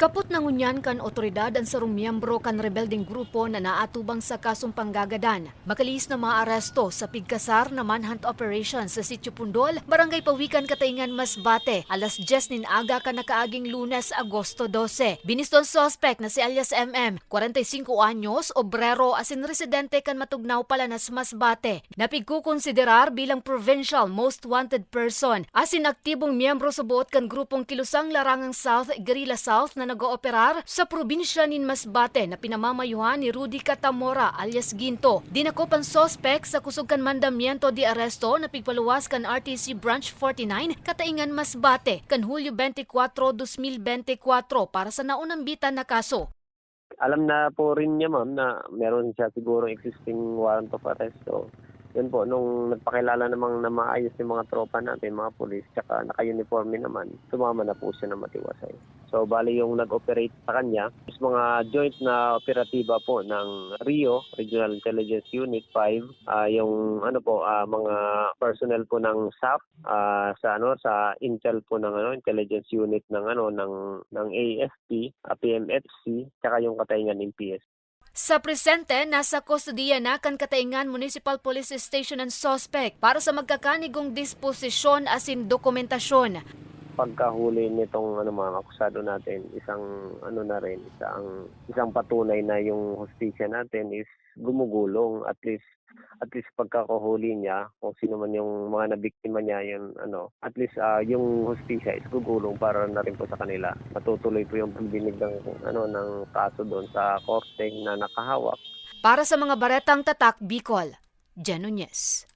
Kaput nangunyan kan otoridad ang sarong miyembro kan rebelding grupo na naatubang sa kasong panggagadan. Makalis na maaresto sa pigkasar na manhunt operation sa Sitio Pundol, Barangay Pawikan, Kataingan, Masbate, alas 10 nin aga ka nakaaging lunes, Agosto 12. Biniston suspect na si alias MM, 45 anyos, obrero asin residente kan matugnaw pala nas Masbate. Napigkukonsiderar bilang provincial most wanted person, asin aktibong miyembro sa buot kan grupong Kilusang Larangang South, Guerrilla South na nag-ooperar sa probinsya nin Masbate na pinamamayuhan ni Rudy Catamora alias Ginto. Dinakop ang sospek sa kusog kan mandamiento di aresto na pigpaluwas kan RTC Branch 49 Kataingan Masbate kan Hulyo 24, 2024 para sa naunang bitan na kaso. alam na po rin niya ma'am na meron siya siguro existing warrant of arrest. So, yun po, nung nagpakilala namang na maayos yung mga tropa natin, mga polis, tsaka naka-uniforme naman, sumama na po siya na matiwasay. So, bali yung nag-operate sa kanya, is mga joint na operatiba po ng RIO, Regional Intelligence Unit 5, ah, yung ano po, ah, mga personnel po ng SAP, ah, sa ano sa intel po ng ano intelligence unit ng ano ng ng AFP, ah, PMFC, tsaka yung kataingan ng PS. Sa presente, nasa kustodiya na kan Kataingan Municipal Police Station ang suspect para sa magkakanigong disposisyon asin dokumentasyon. Pagkahuli nitong ano mga akusado natin, isang ano na rin, isang isang patunay na yung hustisya natin is gumugulong. At least at least pagkakahuli niya kung sino man yung mga nabiktima niya yun ano at least ah, yung hustisya is gugulong para na rin po sa kanila. Matutuloy po yung pagdinig ng ano ng kaso doon sa korte na nakahawak. Para sa mga baretang tatak Bicol, Jen Nunez.